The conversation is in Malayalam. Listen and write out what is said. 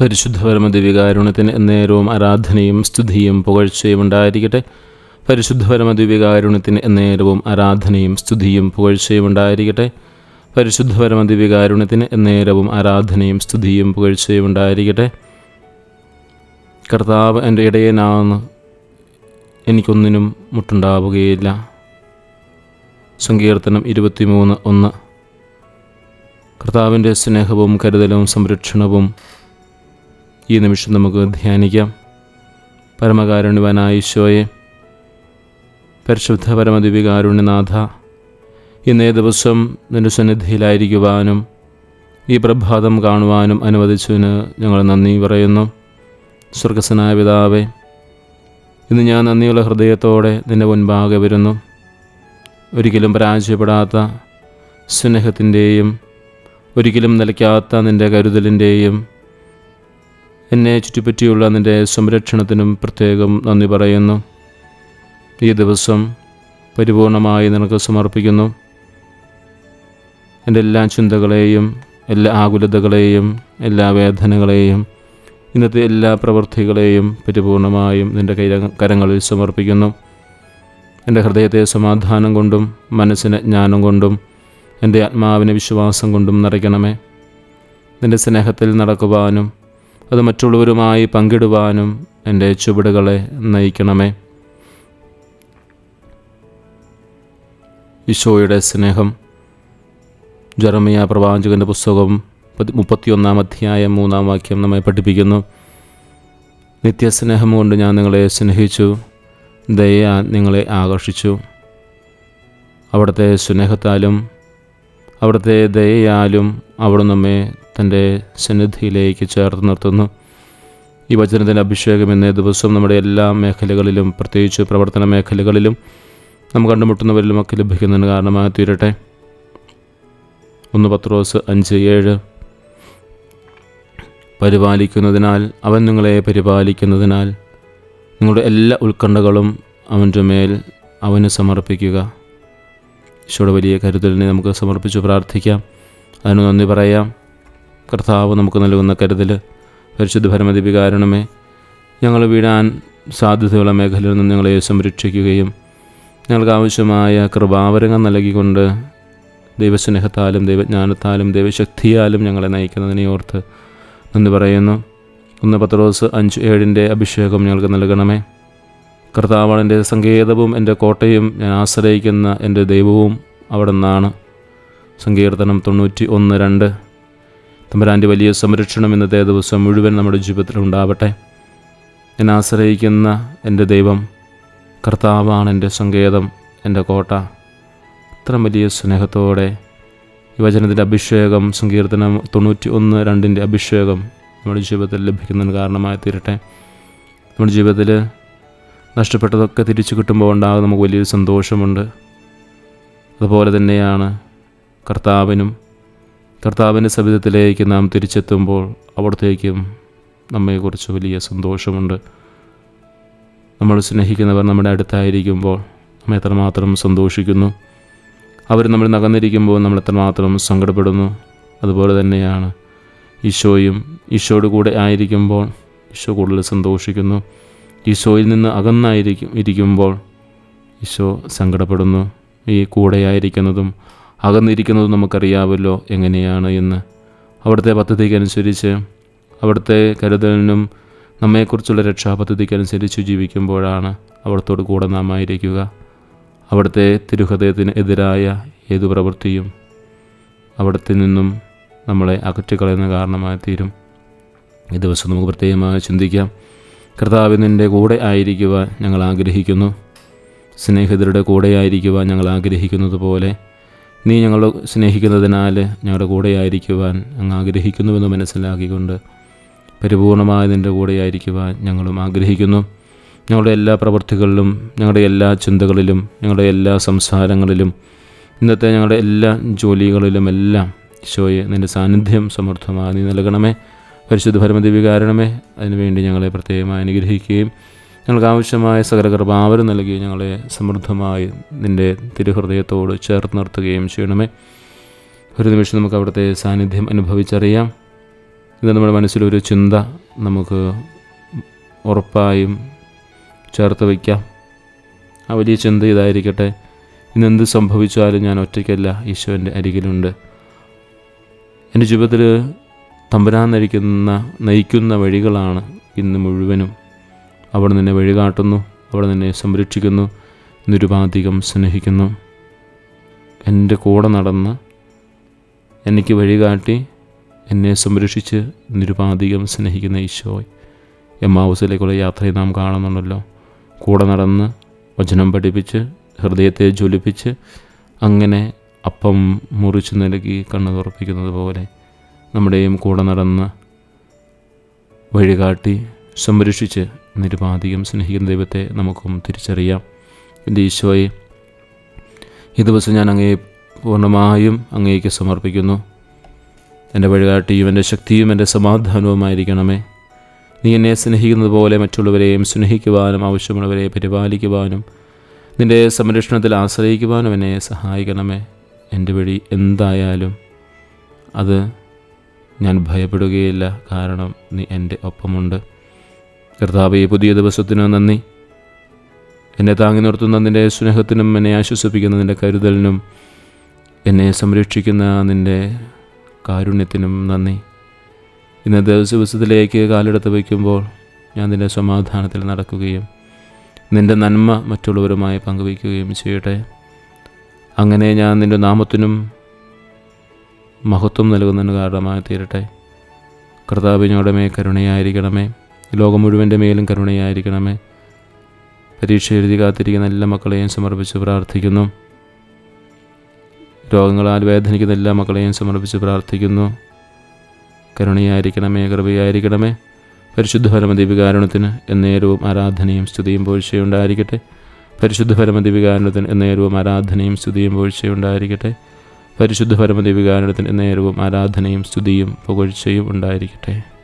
പരിശുദ്ധ പരമദിവികാരുണ്യത്തിന് എന്നേരവും ആരാധനയും സ്തുതിയും പുകഴ്ചയും ഉണ്ടായിരിക്കട്ടെ. പരിശുദ്ധ പരമദിവികാരുണ്യത്തിന് എന്നേരവും ആരാധനയും സ്തുതിയും പുകഴ്ചയും ഉണ്ടായിരിക്കട്ടെ. പരിശുദ്ധ പരമദിവികാരുണ്യത്തിന് എന്നേരവും ആരാധനയും സ്തുതിയും പുകഴ്ചയും ഉണ്ടായിരിക്കട്ടെ. കർത്താവ് എന്റെ ഇടയനാണെന്ന് എനിക്കൊന്നിനും മുട്ടുണ്ടാവുകയില്ല. സങ്കീർത്തനം ഇരുപത്തിമൂന്ന് ഒന്ന്. കർത്താവിന്റെ സ്നേഹവും കരുതലും സംരക്ഷണവും ഈ നിമിഷം നമുക്ക് ധ്യാനിക്കാം. പരമകാരുണ്യവനായ ഈശോയെ പരിശുദ്ധ പരമദിവികാരുണ്യനാഥ ഇന്നേ ദിവസം നിന്റെ സന്നിധിയിലായിരിക്കുവാനും ഈ പ്രഭാതം കാണുവാനും അനുവദിച്ചതിന് ഞങ്ങൾ നന്ദി പറയുന്നു. സ്വർഗസ്വനായ പിതാവേ ഇന്ന് ഞാൻ നന്ദിയുള്ള ഹൃദയത്തോടെ നിന്റെ മുൻപാകെ വരുന്നു. ഒരിക്കലും പരാജയപ്പെടാത്ത സ്നേഹത്തിന്റെയും ഒരിക്കലും നിലയ്ക്കാത്ത നിന്റെ കരുതലിന്റെയും എന്നെ ചുറ്റിപ്പറ്റിയുള്ള നിന്റെ സംരക്ഷണത്തിനും പ്രത്യേകം നന്ദി പറയുന്നു. ഈ ദിവസം പരിപൂർണമായി നിനക്ക് സമർപ്പിക്കുന്നു. എന്റെ എല്ലാ ചിന്തകളെയും എല്ലാ ആകുലതകളെയും എല്ലാ വേദനകളെയും ഇന്നത്തെ എല്ലാ പ്രവൃത്തികളെയും പരിപൂർണമായും നിന്റെ കൈ കരങ്ങളിൽ സമർപ്പിക്കുന്നു. എന്റെ ഹൃദയത്തെ സമാധാനം കൊണ്ടും മനസ്സിനെ ജ്ഞാനം കൊണ്ടും എന്റെ ആത്മാവിനെ വിശ്വാസം കൊണ്ടും നിറയ്ക്കണമേ. നിന്റെ സ്നേഹത്തിൽ നടക്കുവാനും അത് മറ്റുള്ളവരുമായി പങ്കിടുവാനും എന്റെ ചുവടുകളെ നയിക്കണമേ. ഈശോയുടെ സ്നേഹം. ജർമിയ പ്രവാചകന്റെ പുസ്തകം പതി- മുപ്പത്തിയൊന്നാം അധ്യായം മൂന്നാം വാക്യം നമ്മെ പഠിപ്പിക്കുന്നു. നിത്യസ്നേഹം കൊണ്ട് ഞാൻ നിങ്ങളെ സ്നേഹിച്ചു. ദയ നിങ്ങളെ ആകർഷിച്ചു. അവിടുത്തെ സ്നേഹത്താലും അവിടുത്തെ ദയയാലും അവിടെ നമ്മെ തന്റെ സന്നിധിയിലേക്ക് ചേർത്ത് നിർത്തുന്നു. ഈ വചനത്തിന്റെ അഭിഷേകം ഇന്നേ ദിവസം നമ്മുടെ എല്ലാ മേഖലകളിലും പ്രത്യേകിച്ച് പ്രവർത്തന മേഖലകളിലും നാം കണ്ടുമുട്ടുന്നവരിലുമൊക്കെ ലഭിക്കുന്നതിന് കാരണമായി തീരട്ടെ. ഒന്ന് പത്രോസ് അഞ്ച് ഏഴ്. പരിപാലിക്കുന്നതിനാൽ അവൻ നിങ്ങളെ പരിപാലിക്കുന്നതിനാൽ നിങ്ങളുടെ എല്ലാ ഉത്കണ്ഠകളും അവന്റെ മേൽ അവന് സമർപ്പിക്കുക. ഈശോയുടെ വലിയ കരുതലിനെ നമുക്ക് സമർപ്പിച്ച് പ്രാർത്ഥിക്കാം. അതിന് നന്ദി പറയാം. കർത്താവ് നമുക്ക് നൽകുന്ന കരുതൽ പരിശുദ്ധ ഭരമതിപി കാരണമേ ഞങ്ങൾ വീഴാൻ സാധ്യതയുള്ള മേഖലയിൽ നിന്ന് ഞങ്ങളെ സംരക്ഷിക്കുകയും ഞങ്ങൾക്ക് ആവശ്യമായ കൃപാവരങ്ങൾ നൽകിക്കൊണ്ട് ദൈവസ്നേഹത്താലും ദൈവജ്ഞാനത്താലും ദൈവശക്തിയാലും ഞങ്ങളെ നയിക്കുന്നതിനെ ഓർത്ത് നന്ദി പറയുന്നു. ഒന്ന് പത്രോസ് അഞ്ച് ഏഴിന്റെ അഭിഷേകം ഞങ്ങൾക്ക് നൽകണമേ. കർത്താവാണ് എന്റെ സങ്കേതവും എന്റെ കോട്ടയും ഞാൻ ആശ്രയിക്കുന്ന എന്റെ ദൈവവും അവിടെ നിന്നാണ് സങ്കീർത്തനം തൊണ്ണൂറ്റി ഒന്ന് രണ്ട്. തമ്പുരാന്റെ വലിയ സംരക്ഷണം ഇന്നത്തെ ദിവസം മുഴുവൻ നമ്മുടെ ജീവിതത്തിൽ ഉണ്ടാവട്ടെ. എന്നെ ആശ്രയിക്കുന്ന എന്റെ ദൈവം കർത്താവാണ് എന്റെ സങ്കേതം എന്റെ കോട്ട. ഇത്ര വലിയ സ്നേഹത്തോടെ യുവജനത്തിന്റെ അഭിഷേകം സങ്കീർത്തനം തൊണ്ണൂറ്റി ഒന്ന് രണ്ടിന്റെ അഭിഷേകം നമ്മുടെ ജീവിതത്തിൽ ലഭിക്കുന്നതിന് കാരണമായി തീരട്ടെ. നമ്മുടെ ജീവിതത്തിൽ നഷ്ടപ്പെട്ടതൊക്കെ തിരിച്ചു കിട്ടുമ്പോൾ ഉണ്ടാകുന്ന നമുക്ക് വലിയൊരു സന്തോഷമുണ്ട്. അതുപോലെ തന്നെയാണ് കർത്താവിനും കർത്താവിന്റെ സവിധത്തിലേക്ക് നാം തിരിച്ചെത്തുമ്പോൾ അവിടത്തേക്കും നമ്മെക്കുറിച്ച് വലിയ സന്തോഷമുണ്ട്. നമ്മൾ സ്നേഹിക്കുന്നവർ നമ്മുടെ അടുത്തായിരിക്കുമ്പോൾ നമ്മൾ എത്രമാത്രം സന്തോഷിക്കുന്നു. അവർ നമ്മൾ നകന്നിരിക്കുമ്പോൾ നമ്മൾ എത്രമാത്രം സങ്കടപ്പെടുന്നു. അതുപോലെ തന്നെയാണ് ഈശോയും ഈശോയുടെ കൂടെ ആയിരിക്കുമ്പോൾ ഈശോ കൂടുതൽ സന്തോഷിക്കുന്നു. ഈശോയിൽ നിന്ന് അകന്നായിരിക്കും ഇരിക്കുമ്പോൾ ഈശോ സങ്കടപ്പെടുന്നു. ഈ കൂടെയായിരിക്കുന്നതും അകന്നിരിക്കുന്നതും നമുക്കറിയാമല്ലോ എങ്ങനെയാണ് എന്ന്. അവിടുത്തെ പദ്ധതിക്കനുസരിച്ച് അവിടുത്തെ കരുതലിനും നമ്മെക്കുറിച്ചുള്ള രക്ഷാപദ്ധതിക്കനുസരിച്ച് ജീവിക്കുമ്പോഴാണ് അവിടത്തോട് കൂടെ നാം ആയിരിക്കുക. അവിടുത്തെ തിരുഹൃദയത്തിന് എതിരായ ഏതു പ്രവൃത്തിയും അവിടത്തിൽ നിന്നും നമ്മളെ അകറ്റിക്കളയുന്ന കാരണമായി തീരും. ഈ ദിവസം നമുക്ക് പ്രത്യേകമായി ചിന്തിക്കാം. കർത്താവ് കൂടെ ആയിരിക്കുവാൻ ഞങ്ങൾ ആഗ്രഹിക്കുന്നു. സ്നേഹിതരുടെ കൂടെ ആയിരിക്കുവാൻ ഞങ്ങൾ ആഗ്രഹിക്കുന്നത് പോലെ നീ ഞങ്ങൾ സ്നേഹിക്കുന്നതിനാൽ ഞങ്ങളുടെ കൂടെയായിരിക്കുവാൻ അങ്ങ് ആഗ്രഹിക്കുന്നുവെന്ന് മനസ്സിലാക്കിക്കൊണ്ട് പരിപൂർണമായ നിന്റെ കൂടെ ആയിരിക്കുവാൻ ഞങ്ങളും ആഗ്രഹിക്കുന്നു. ഞങ്ങളുടെ എല്ലാ പ്രവൃത്തികളിലും ഞങ്ങളുടെ എല്ലാ ചിന്തകളിലും ഞങ്ങളുടെ എല്ലാ സംസാരങ്ങളിലും ഇന്നത്തെ ഞങ്ങളുടെ എല്ലാ ജോലികളിലും എല്ലാം ഈശോയെ നിന്റെ സാന്നിധ്യം സമർത്ഥമായി നൽകണമേ. പരിശുദ്ധ പരമദിവ്യ കാരണമേ അതിനുവേണ്ടി ഞങ്ങളെ പ്രത്യേകമായി അനുഗ്രഹിക്കുകയും ഞങ്ങൾക്ക് ആവശ്യമായ സകല നൽകി ഞങ്ങളെ സമൃദ്ധമായി നിന്റെ തിരുഹൃദയത്തോട് ചേർത്ത് നിർത്തുകയും ചെയ്യണമേ. ഒരു നിമിഷം നമുക്ക് അവിടുത്തെ സാന്നിധ്യം അനുഭവിച്ചറിയാം. ഇത് നമ്മുടെ മനസ്സിലൊരു ചിന്ത നമുക്ക് ഉറപ്പായും ചേർത്ത് വയ്ക്കാം. ആ വലിയ ചിന്ത ഇതായിരിക്കട്ടെ. ഇന്നെന്ത് സംഭവിച്ചാലും ഞാൻ ഒറ്റയ്ക്കല്ല ഈശോന്റെ അരികിലുണ്ട്. എന്റെ ജീവിതത്തിൽ തമ്പരാൻ നയിക്കുന്ന നയിക്കുന്ന വഴികളാണ് ഇന്ന് മുഴുവനും. അവിടെ നിന്നെ വഴികാട്ടുന്നു അവിടെ നിന്നെ സംരക്ഷിക്കുന്നു നിരുപാധികം സ്നേഹിക്കുന്നു. എന്റെ കൂടെ നടന്ന് എനിക്ക് വഴികാട്ടി എന്നെ സംരക്ഷിച്ച് നിരുപാധികം സ്നേഹിക്കുന്ന ഈശോയ് എം ഹൗസിലേക്കുള്ള യാത്രയെ നാം കാണുന്നുണ്ടല്ലോ. കൂടെ നടന്ന് വചനം പഠിപ്പിച്ച് ഹൃദയത്തെ ജ്വലിപ്പിച്ച് അങ്ങനെ അപ്പം മുറിച്ച് നൽകി കണ്ണു തുറപ്പിക്കുന്നത് പോലെ നമ്മുടെയും കൂടെ നടന്ന് വഴികാട്ടി സംരക്ഷിച്ച് നിരുപാധികം സ്നേഹിക്കുന്ന ദൈവത്തെ നമുക്കും തിരിച്ചറിയാം. എന്റെ ഈശോയെ ഈ ദിവസം ഞാൻ അങ്ങയെ പൂർണമായും അങ്ങേക്ക് സമർപ്പിക്കുന്നു. എന്റെ വഴികാട്ടിയും എന്റെ ശക്തിയും എന്റെ സമാധാനവുമായിരിക്കണമേ. നീ എന്നെ സ്നേഹിക്കുന്നത് പോലെ മറ്റുള്ളവരെയും സ്നേഹിക്കുവാനും ആവശ്യമുള്ളവരെ പരിപാലിക്കുവാനും നിന്റെ സംരക്ഷണത്തിൽ ആശ്രയിക്കുവാനും എന്നെ സഹായിക്കണമേ. എന്റെ വഴി എന്തായാലും അത് ഞാൻ ഭയപ്പെടുകയില്ല. കാരണം നീ എന്റെ ഒപ്പമുണ്ട്. കർത്താവ് പുതിയ ദിവസത്തിന് നന്ദി. എന്നെ താങ്ങി നിർത്തുന്ന നിന്റെ സ്നേഹത്തിനും എന്നെ ആശ്വസിപ്പിക്കുന്ന നിന്റെ കരുതലിനും എന്നെ സംരക്ഷിക്കുന്ന നിന്റെ കാരുണ്യത്തിനും നന്ദി. ഇന്നത്തെ ദിവസത്തിലേക്ക് കാലെടുത്ത് വയ്ക്കുമ്പോൾ ഞാൻ നിന്റെ സമാധാനത്തിൽ നടക്കുകയും നിന്റെ നന്മ മറ്റുള്ളവരുമായി പങ്കുവയ്ക്കുകയും ചെയ്യട്ടെ. അങ്ങനെ ഞാൻ നിന്റെ നാമത്തിനും മഹത്വം നൽകുന്നതിന് കാരണമായി തീരട്ടെ. കർത്താവിനോടമേ കരുണയായിരിക്കണമേ. ലോകം മുഴുവന്റെ മേലും കരുണയായിരിക്കണമേ. പരീക്ഷ എഴുതി കാത്തിരിക്കുന്ന എല്ലാ മക്കളെയും സമർപ്പിച്ച് പ്രാർത്ഥിക്കുന്നു. രോഗങ്ങളാൽ വേദനിക്കുന്ന എല്ലാ മക്കളെയും സമർപ്പിച്ച് പ്രാർത്ഥിക്കുന്നു. കരുണയായിരിക്കണമേ കൃപയായിരിക്കണമേ. പരിശുദ്ധ പരമദിവികാരണത്തിന് എന്നേരവും ആരാധനയും സ്തുതിയും പോഴ്ചയുണ്ടായിരിക്കട്ടെ പരിശുദ്ധ പരമദിവികാരണത്തിന് എന്നേരവും ആരാധനയും സ്തുതിയും പോഴ്ചയുണ്ടായിരിക്കട്ടെ പരിശുദ്ധ പരമദിവികാരണത്തിന് എന്നേരവും ആരാധനയും സ്തുതിയും പുകഴ്ചയും ഉണ്ടായിരിക്കട്ടെ.